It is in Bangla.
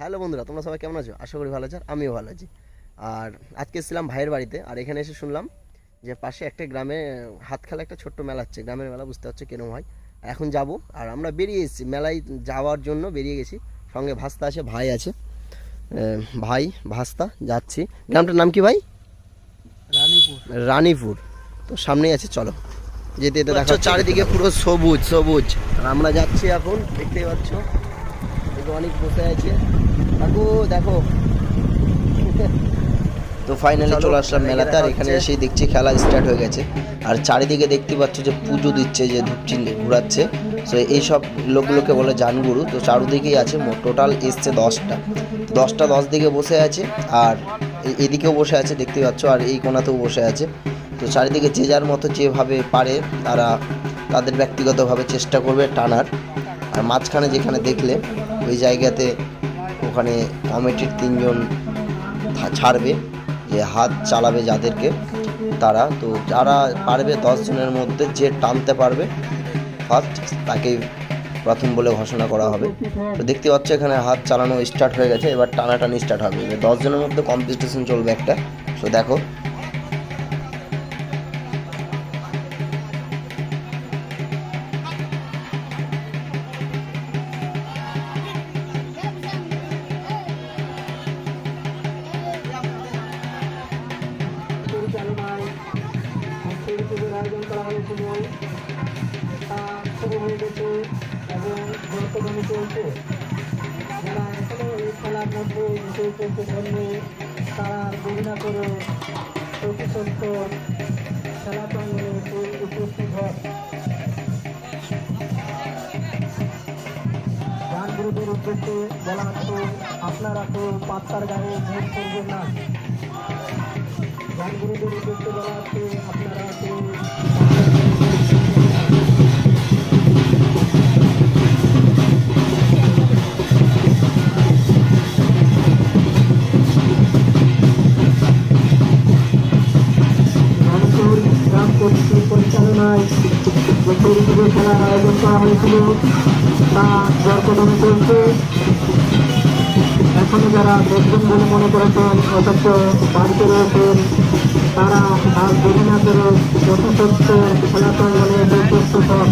হ্যালো বন্ধুরা তোমরা সবাই কেমন আছো? আশা করি ভালো আছো আমিও ভালো আছি। আর আজকে এসেছিলাম ভাইয়ের বাড়িতে আর এখানে এসে শুনলাম যে পাশে একটা গ্রামে হাত খেলা একটা ছোট্ট মেলা হচ্ছে। গ্রামের মেলা বুঝতে পারছ কেন হয়। এখন যাব আর আমরা বেরিয়ে এসেছি। মেলায় যাওয়ার জন্য বেরিয়ে গেছি। সঙ্গে ভাস্তা আছে ভাই আছে। ভাই ভাস্তা যাচ্ছি। গ্রামটার নাম কি ভাই? রানীপুর। রানীপুর। তো সামনেই আছে চলো। যেতে যেতে দেখো চারিদিকে পুরো সবুজ সবুজ। আর আমরা যাচ্ছি এখন দেখতেই পাচ্ছ। বসে আছে। কাকু দেখো। তো ফাইনালি চলে আসলাম মেলাতে আর এখানে এসেই দেখছি খেলা স্টার্ট হয়ে গেছে। আর চারিদিকে দেখতে পাচ্ছ যে পুজো দিচ্ছে যে ধূপচি ঘুরাচ্ছে। সো এইসব লোকগুলোকে বলে জানগুরু। তো চারদিকেই আছে টোটাল এসছে দশটা। দশটা দশ দিকে বসে আছে আর এদিকেও বসে আছে দেখতে পাচ্ছ আর এই কোনাতেও বসে আছে। তো চারিদিকে যে যার মতো যেভাবে পারে তারা তাদের ব্যক্তিগতভাবে চেষ্টা করবে টানার। আর মাঝখানে যেখানে দেখলে ওই জায়গাতে ওখানে কমিটির তিনজন ছাড়বে, যে হাত চালাবে যাদেরকে, তারা। তো যারা পারবে দশ জনের মধ্যে যে টানতে পারবে ফার্স্ট তাকে প্রথম বলে ঘোষণা করা হবে। তো দেখতে পাচ্ছ এখানে হাত চালানো স্টার্ট হয়ে গেছে, এবার টানাটানি স্টার্ট হবে। এবার দশ জনের মধ্যে কম্পিটিশন চলবে একটা। তো দেখো আয়োজন করা হয়েছিল তা শুরু হয়ে গেছে এবং গুরুত্বপূর্ণ চলছে। যারা এখনও এই খেলার মধ্যে বিজয়ী চলছে ধরলে তারা বিভিন্ন করে প্রতিশব্দ খেলা প্রাঙ্গনে উপ- উপস্থিত হয়। গান গুরুদের উদ্দেশ্যে বলা হচ্ছে আপনারা তো পাত্তার গায়ে ভোট করবেন না। গানগুলিদের উদ্দেশ্যে বলা হচ্ছে আপনারা কেউ রামপুর গ্রাম কমিটির পরিচালনায় যে পরিচিত খেলার আয়োজন করা হয়েছিল তা জরকদমে চলছে এখনও যারা দেখবেন বলে মনে করেছেন অথচ বাড়িতে রয়েছেন, তারা আর দেরি না করে যথাসত্য উপস্থিত হন